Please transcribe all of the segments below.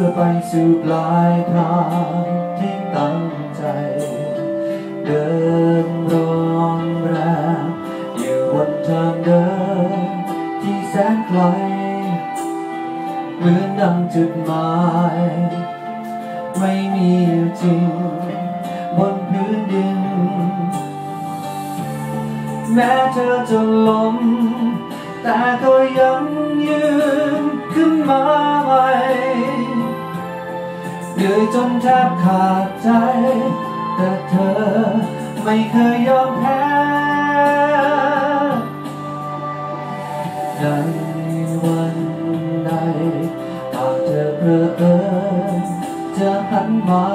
เสือไปสู่ปลายทางที่ตั้งใจ เดินร้อนแรงอยู่บนทางเดินที่แสนไกลเหมือนดังจุดหมาย ไม่มีจริงบนพื้นดิน แม้เธอจะล้มแต่ก็ยังยืนขึ้นมาใหม่ เหนื่อยจนแทบขาดใจ แต่เธอไม่เคยยอมแพ้ในวันใดหากเธอเพอเออจะหันมา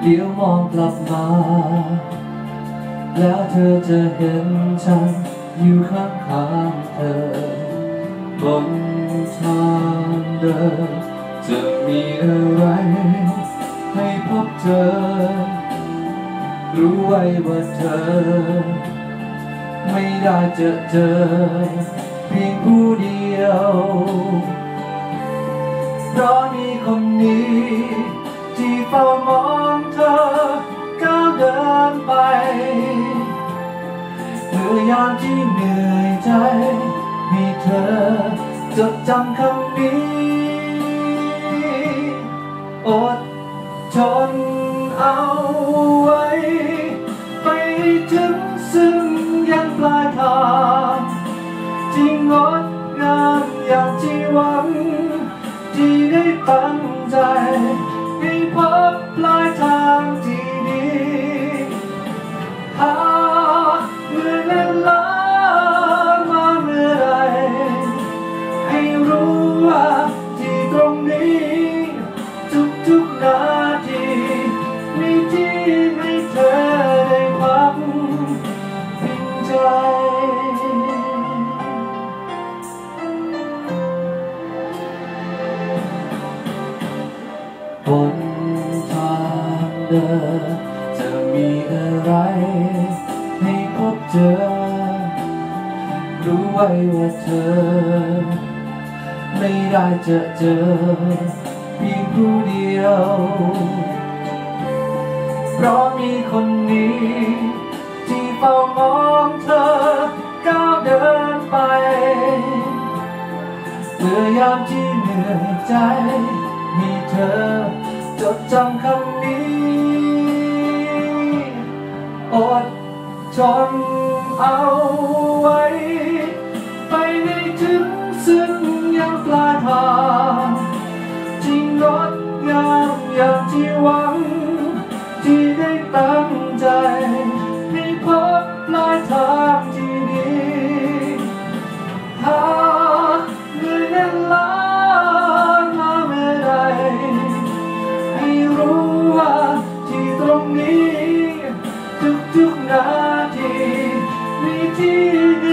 เลี้ยวมองกลับมา แล้วเธอจะเห็นฉันอยู่ข้างข้างเธอบนทางเดิน จะมีอะไรให้พบเจอ รู้ไว้ว่าเธอ ไม่ได้เจอเจอ เพียงผู้เดียว เพราะมีคนนี้ ที่เฝ้ามองเธอก้าวเดินไปเมื่อยามที่เหนื่อยใจ มีเธอจดจำคำนี้ อดทนเอาไว้ ไปถึงซึ่งยังปลายทางที่งดงามอย่างที่หวัง ที่ได้ตั้งใจ บนทางเดินจะมีอะไรให้พบเจอ รู้ไว้ว่าเธอ ไม่ได้เจอเจอเพียงผู้เดียว เพราะมีคนนี้ ที่เฝ้ามองเธอก้าวเดินไปเมื่อยามที่เหนื่อยใจ มีเธอ จดจำคำนี้ อดทนเอาไว้ ไปให้ถึงซึ่ง Tuk Nadir, Mitir.